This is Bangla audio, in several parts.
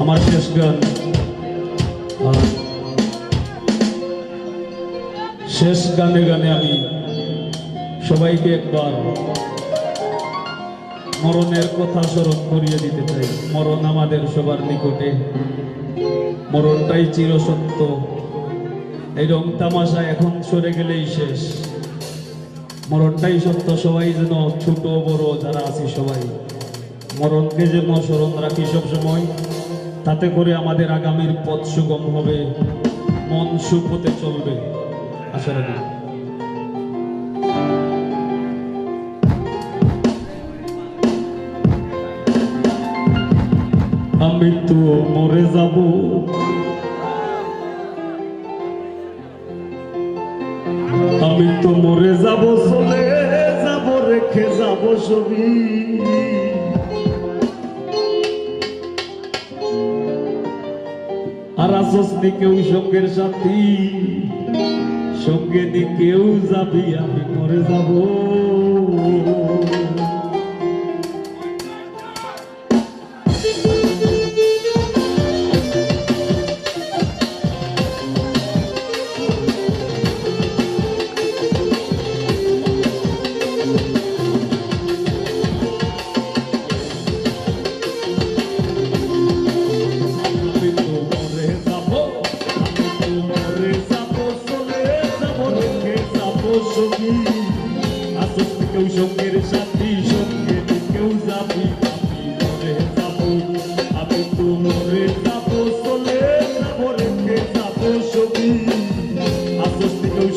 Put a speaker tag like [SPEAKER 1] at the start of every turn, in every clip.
[SPEAKER 1] আমার শেষ গান। শেষ গানে গানে আমি সবাইকে একবার মরণের কথা স্মরণ করিয়ে দিতে চাই। মরণ আমাদের সবার নিকটে। মরণটাই চিরসত্য এই রং তামাশা এখন সরে গেলেই শেষ। মরণটাই সত্য, সবাই যেন ছোট বড় যারা আছি সবাই। মরণকে যেন স্মরণ রাখি সবসময়। তাতে করে আমাদের আগামীর পথ সুগম হবে, মন সুখ হতে চলবে। আশা রাখি। আমি তো মরে যাব। আমি তো মরে যাব, চলে যাব, রেখে যাব ছবি। আসসনি কেউ সঙ্গের সাথী সঙ্গে নিয়ে কেউ যাবি আমি পরে যাব।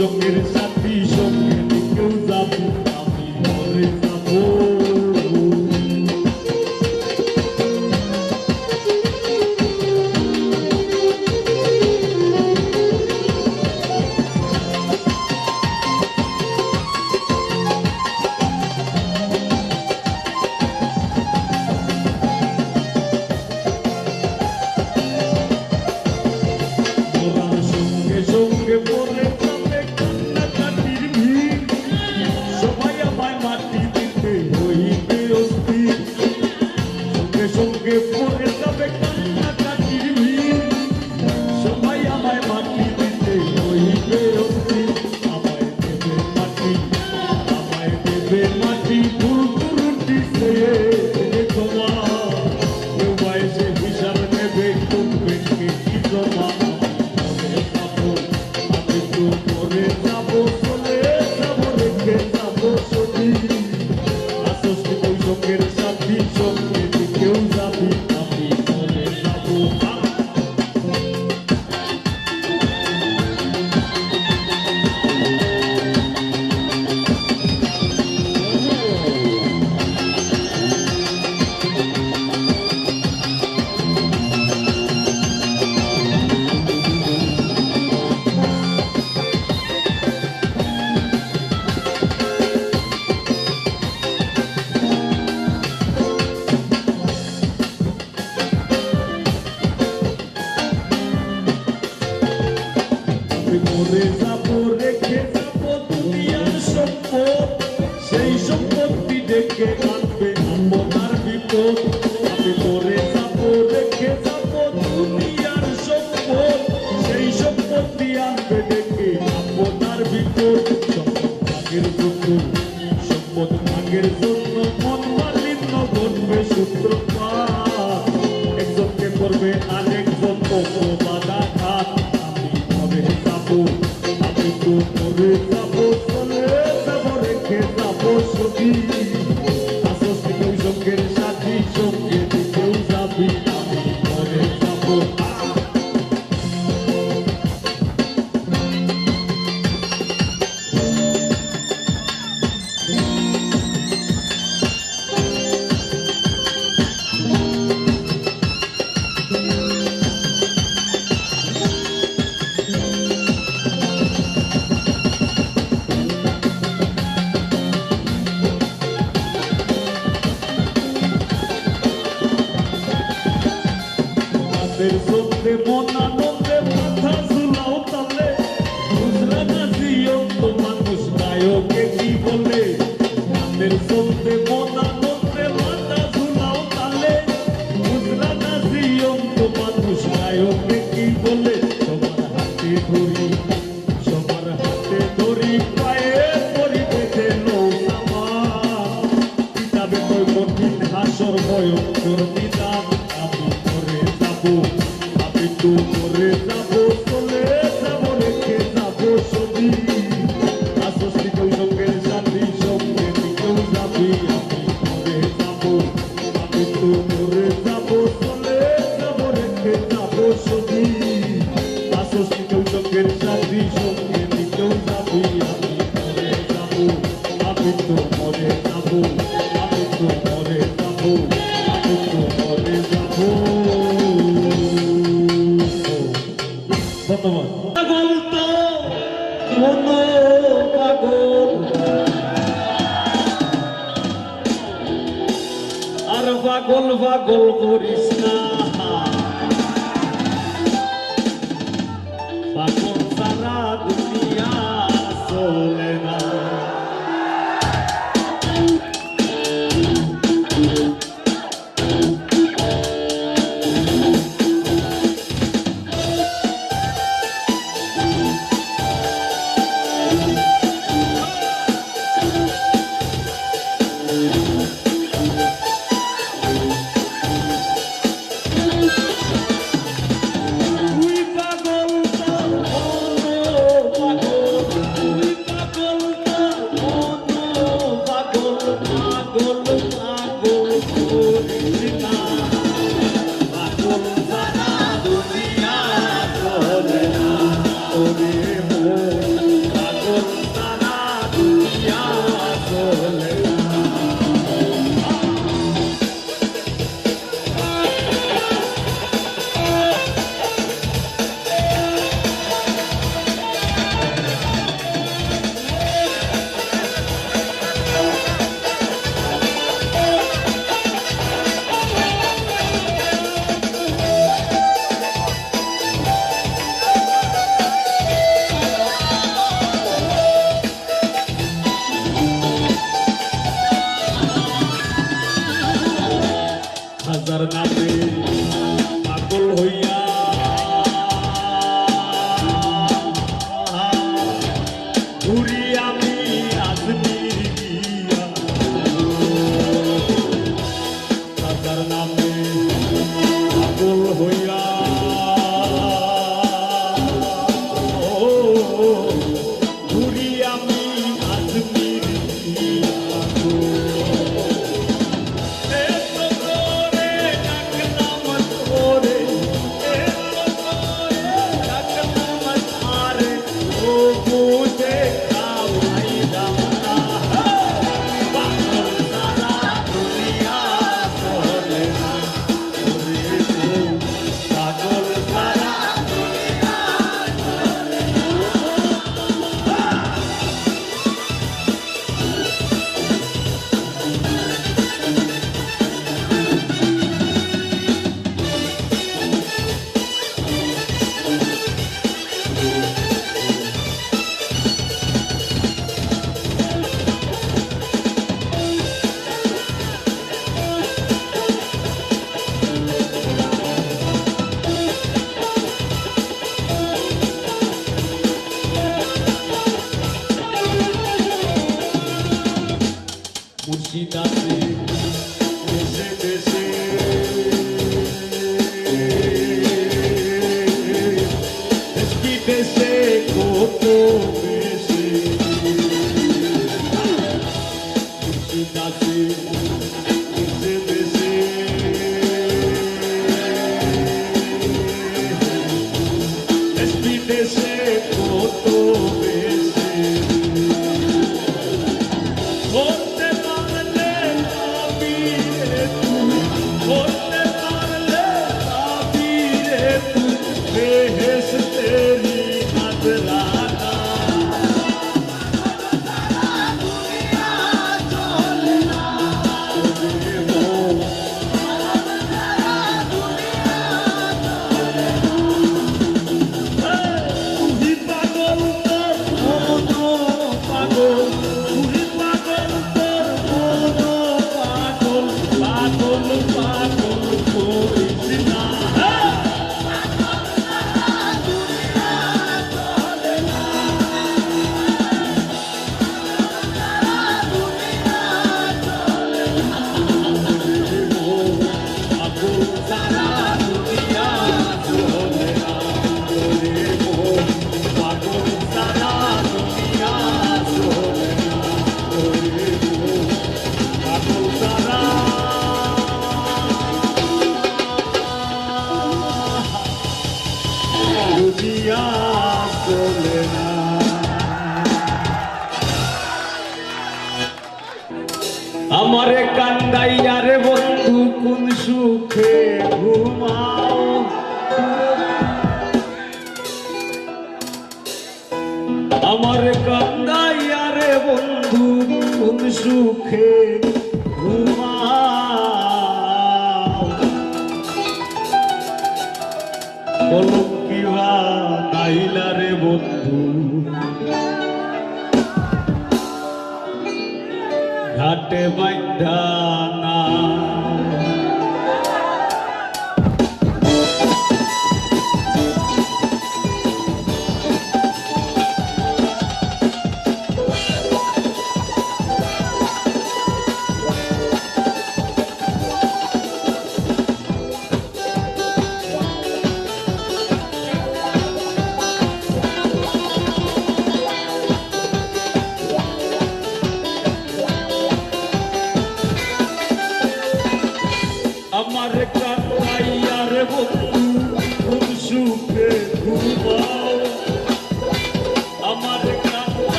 [SPEAKER 1] Don't be Jesus
[SPEAKER 2] Vem aqui, por por bulur diye poder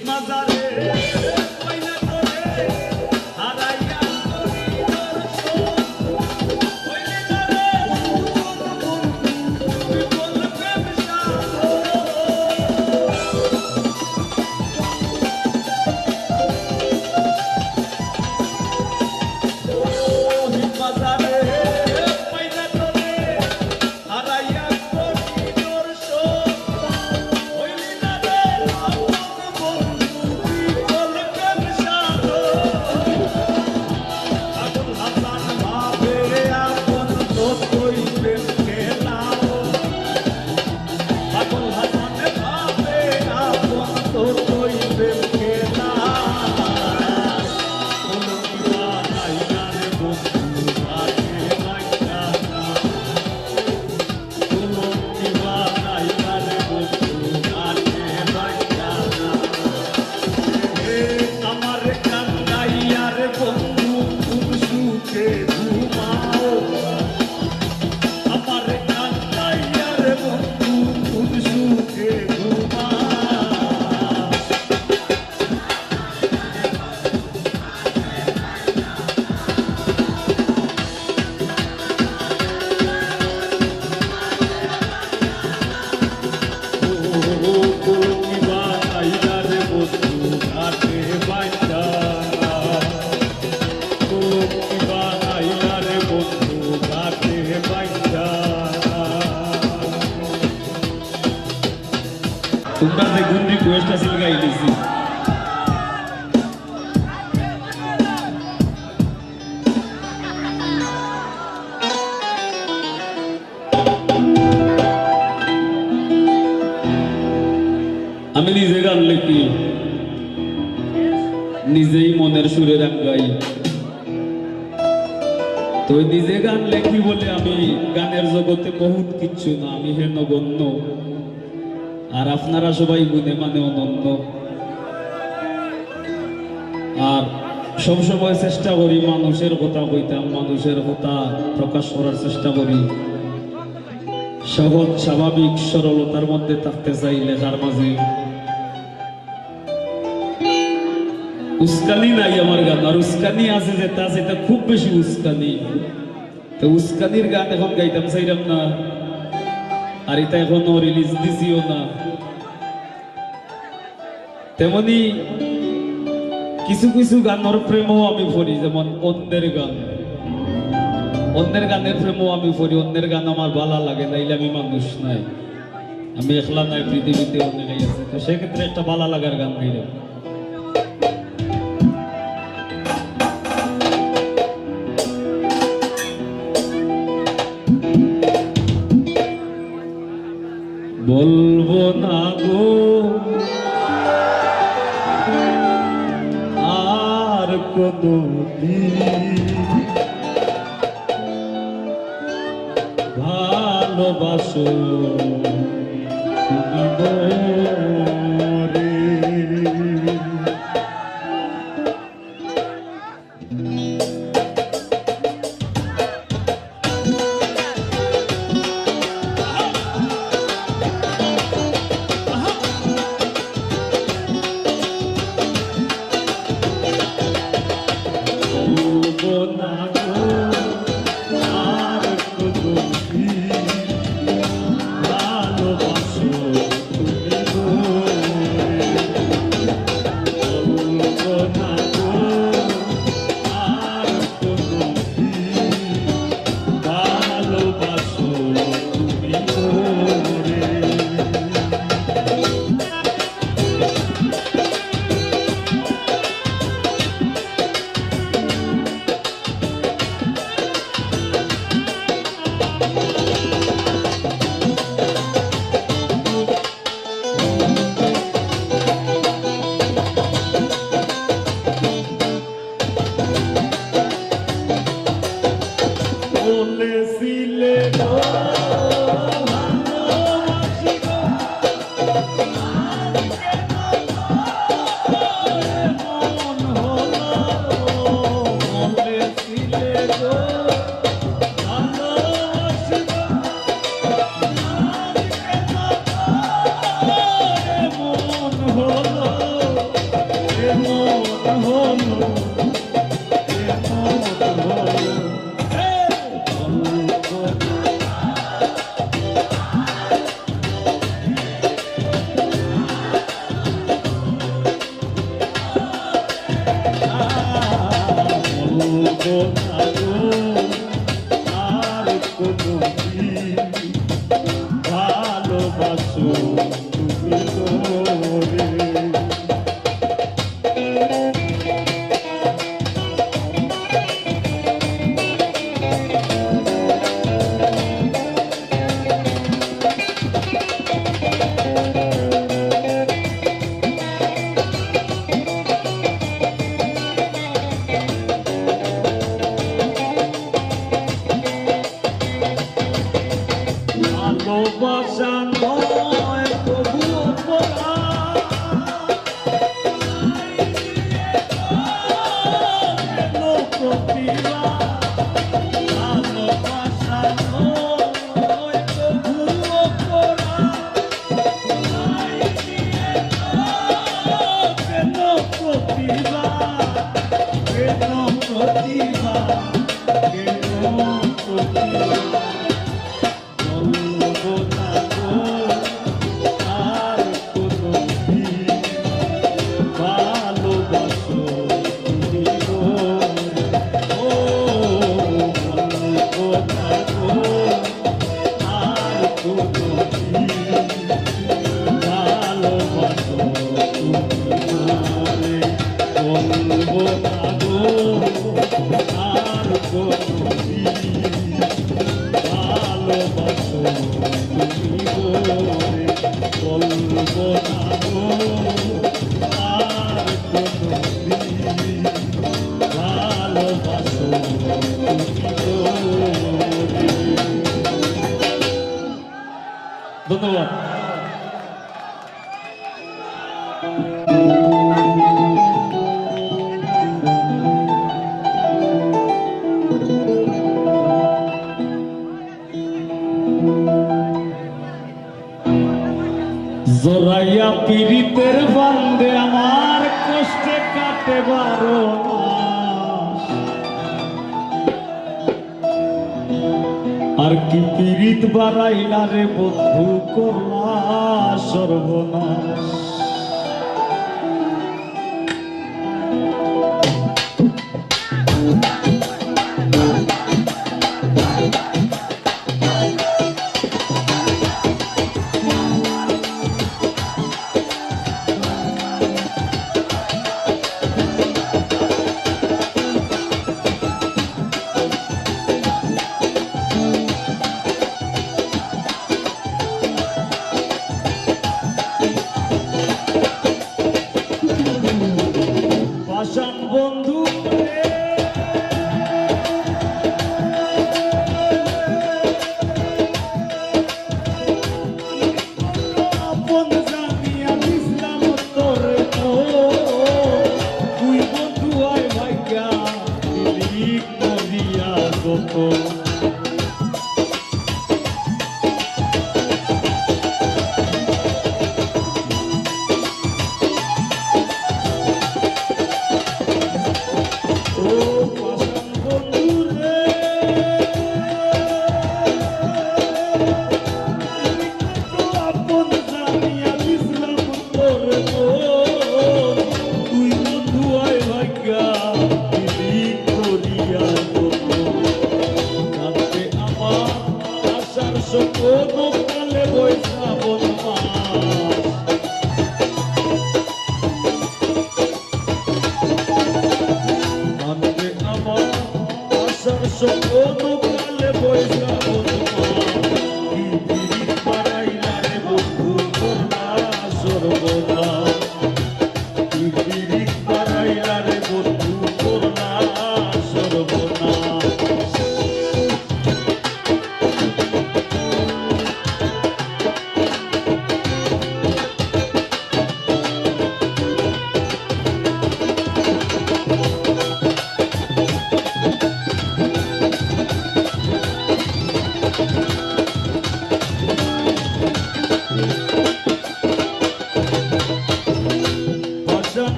[SPEAKER 2] My araya লেখি বলে আমি গানের জগতে বহুত কিচ্ছু না, আমি হে নগণ্য আর আপনারা সবাই গুনে মানে অনন্য। আর সব সময় চেষ্টা করি মানুষের কথা কইতাম, মানুষের কথা প্রকাশ করার চেষ্টা করি। সহজ, স্বাভাবিক, সরলতার মধ্যে থাকতে চাই লেখার মাঝে। উস্কানি নাই আমার গান, আর উস্কানি আছে যেটা সেটা খুব বেশি উস্কানি। তো উস্কানির গান এখন গাইতাম, চাইলাম না। আর এটা এখনও রিলিজ দিছিও না। তেমনি কিছু কিছু গানের প্রেমও আমি পড়ি যেমন অন্যের গান। অন্যের গানের প্রেমও আমি পড়ি অন্যের গান আমার ভালো লাগে, নাইলে আমি মানুষ নাই। আমি একলা নাই, পৃথিবীতে অনেক আছে। তো সেক্ষেত্রে একটা ভালো লাগার গান গাইলাম।
[SPEAKER 1] ধন্যবাদ। বাড়াইলা রে বন্ধু করলা সর্বনাশ।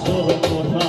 [SPEAKER 1] পাড়াইলার